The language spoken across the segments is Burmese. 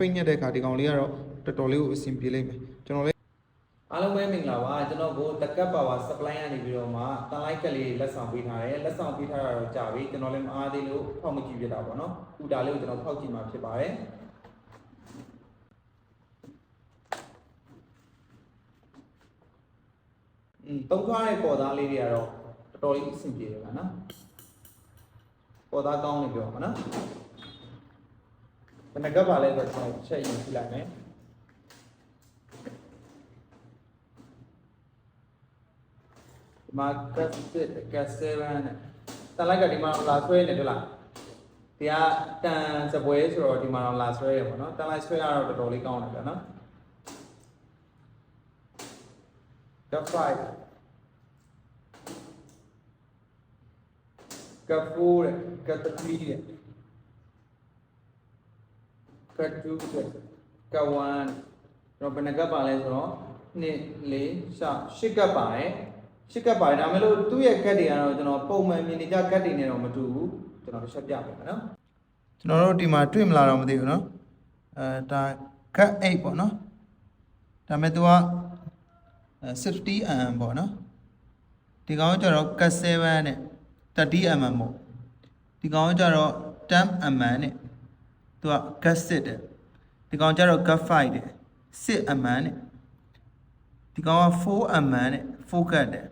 ဖိတ်ညက်တဲ့အခါဒီကောင်လေးကတော့တော်တော်လေးကိုအဆင်ပြေလိမ့်မယ်ကျွန်တော်လည်းအားလုံးပဲမင်္ဂလာပါကျွန်တော်ကိုတက်ကပ်ပါဝါ supply ကနေပြီးတော့မှတန်လိုက်ကလေးလက်ဆောင်ပေးထားတယ်လက်ဆောင်ပေးထားတာတော့ကြာပြီကျွန်တော်လည်းမအားသေးလို့ဖောက်မကြည့်ပြတာပေါ့နော်ဥတာလေးကိုကျွန်တော်ဖောက်ကြည့်မှာဖြစ်ပါတယ်อืมတုံးထားတဲ့ပေါ်သားလေးတွေကတော့တော်တော်လေးအဆင်ပြေတယ်ဗျာနော်ပေါ်သားကောင်းနေပြောမှာနော် ဘယ်နှကပ်ပါလဲဆိုတော့ကျွန်တော်ချက်ရင်ကြည့်လိုက်မယ်ဒီမှာ cat 6 cat 7နဲ့တန်လိုက်ကဒီမှာလာဆွဲနေတယ်လားဒီကတန်စပွဲဆိုတော့ဒီမှာတော့လာဆွဲရပါတော့တန်လိုက်ဆွဲရတော့တော်တော်လေးကောင်းတယ်ဗျာနော် cat 5 cat 4 ကတ်2အတွက်ကတ်1ကျွန်တော်ဘယ်နှကတ်ပါလဲဆိုတော့2 4 6 8ကတ်ပါတယ်8ကတ်ပါတယ်ဒါမှမဟုတ်သူ့ရဲ့ကတ်တွေကတော့ကျွန်တော်ပုံမှန်မြင်နေကြကတ်တွေနဲ့တော့မတူဘူးကျွန်တော်တစ်ချက်ပြပေးမယ်နော်ကျွန်တော်တို့ဒီမှာတွေ့မလားတော့မသိဘူးနော်အဲဒါကတ်8ပေါ့နော်ဒါမဲ့သူက50 mm ပေါ့နော်ဒီကောင်ကျတော့ကတ်7နဲ့ 30mm ပေါ့ဒီကောင်ကျတော့ 10mm နဲ့ तू က cut 6တဲ့ဒီကောင်ကျတော့ cut 5တဲ့6 mm နဲ့ဒီကောင်က4 mm နဲ့4 cut တဲ့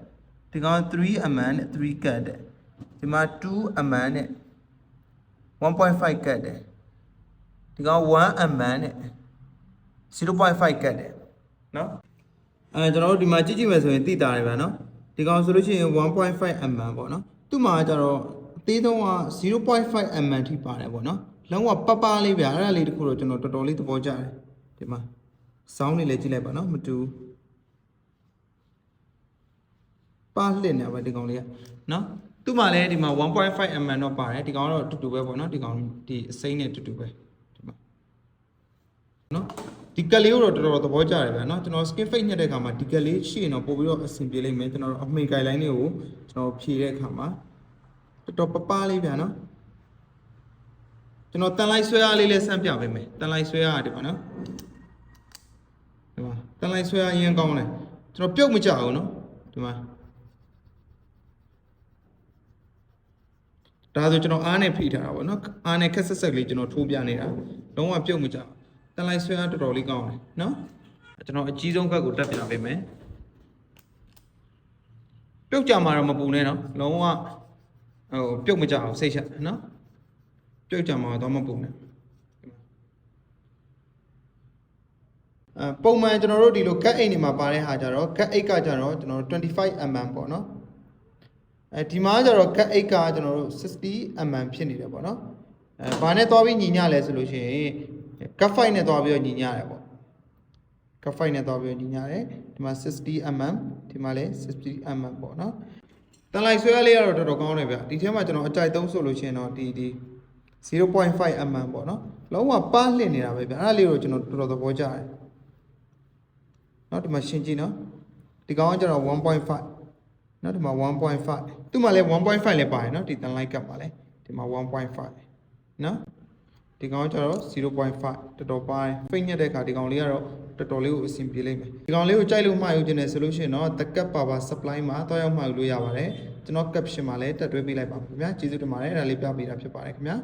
ဒီကောင်က3 mm နဲ့3 cut တဲ့ဒီမှာ2 mm နဲ့1.5ကတ်တယ်ဒီကောင်1 mm နဲ့0.5ကတ်တယ်เนาะအဲကျွန်တော်တို့ဒီမှာကြည့်ကြည့်မယ်ဆိုရင်သိတာတယ်ဗျာเนาะဒီကောင်ဆိုလို့ရှိရင်1.5 mm ပေါ့เนาะသူ့မှာကျတော့အသေးဆုံးက0.5 mm ထိပါတယ်ပေါ့เนาะ လုံးဝပပလေးဗျာအဲ့ဒါလေးတခုတော့ကျွန်တော်တော်တော်လေးသဘောကျတယ်ဒီမှာစောင်းနေလဲကြည့်လိုက်ပါနော်မတူပါလှစ်နေပါဒီကောင်လေးကနော်သူ့မှာလည်းဒီမှာ1.5 mm တော့ပါတယ်ဒီကောင်တော့တူတူပဲပေါ့နော်ဒီကောင်ဒီအစိမ့်နဲ့တူတူပဲဒီမှာနော်ဒီကလေးကိုတော့တော်တော်သဘောကျတယ်ဗျာနော်ကျွန်တော် skin fade ညှက်တဲ့အခါမှာဒီကလေးရှိရင်တော့ပို့ပြီးတော့အဆင်ပြေလိမ့်မယ်ကျွန်တော်အမိန် guideline တွေကိုကျွန်တော်ဖြည့်တဲ့အခါမှာတော်တော်ပပလေးဗျာနော် ကျွန်တော်တန်လိုက်ဆွဲအားလေးလည်းစမ်းပြပေးမယ်တန်လိုက်ဆွဲအားဒီပါနော်ဒီမှာတန်လိုက်ဆွဲအားရင်းကောင်းတယ်ကျွန်တော်ပြုတ်မကြဘူးနော်ဒီမှာဒါဆိုကျွန်တော်အားနဲ့ဖိထားတာပေါ့နော်အားနဲ့ခက်ဆက်ဆက်ကလေးကျွန်တော်ထိုးပြနေတာလုံးဝပြုတ်မကြတန်လိုက်ဆွဲအားတော်တော်လေးကောင်းတယ်နော်ကျွန်တော်အကြီးဆုံးဘက်ကိုတက်ပြပေးမယ်ပြုတ်ကြမှာတော့မပူနဲ့နော်လုံးဝဟိုပြုတ်မကြအောင်စိတ်ချနော် ပြုတ်ကြမှာတော့မပူနဲ့အပုံမှန်ကျွန်တော်တို့ဒီလို cut အိတ်နေမှာပါတဲ့ဟာကြတော့ cut အိတ်ကကြတော့ကျွန်တော်တို့ 25mm ပေါ့နော်အဲဒီမှာကျတော့ cut 8ကကျွန်တော်တို့ 60mm ဖြစ်နေတယ်ပေါ့နော်အဲဘာနဲ့သွားပြီးညီညလဲဆိုလို့ရှိရင် cut 5နဲ့သွားပြီးတော့ညီညရတယ်ပေါ့ cut 5နဲ့သွားပြီးတော့ညီညတယ်ဒီမှာ 60mm ဒီမှာလည်း 60mm ပေါ့နော်တန်လိုက်ဆွဲလေးကတော့တော်တော်ကောင်းတယ်ဗျဒီထဲမှာကျွန်တော်အကြိုက်သုံးဆိုလို့ရှိရင်တော့ဒီဒီ 0.5mm ပေါ့နော်လုံးဝပါးလှစ်နေတာပဲဗျအဲ့ဒါလေးကိုကျွန်တော်တော်တော်သဘောကျတယ်နော်ဒီမှာရှင်းကြည့်နော်ဒီကောင်ကကျွန်တော်1.5နော်ဒီမှာ1.5သူ့မှာလည်း1.5လည်းပါတယ်နော်ဒီတန်လိုက်ကပ်ပါလေဒီမှာ1.5နော်ဒီကောင်ကကျတော့0.5တော်တော်ပါတယ်ဖိတ်ညက်တဲ့အခါဒီကောင်လေးကတော့တော်တော်လေးကိုအဆင်ပြေလိမ့်မယ်ဒီကောင်လေးကိုကြိုက်လို့မှာယူခြင်းနဲ့ဆိုလို့ရှိရင်တော့တကပ်ပါပါ supply မှာတွားရောက်မှာယူလို့ရပါတယ်ကျွန်တော် caption မှာလည်းတက်တွဲပေးလိုက်ပါမယ်ခင်ဗျာကျေးဇူးတင်ပါတယ်အဲ့ဒါလေးပြပေးတာဖြစ်ပါတယ်ခင်ဗျာ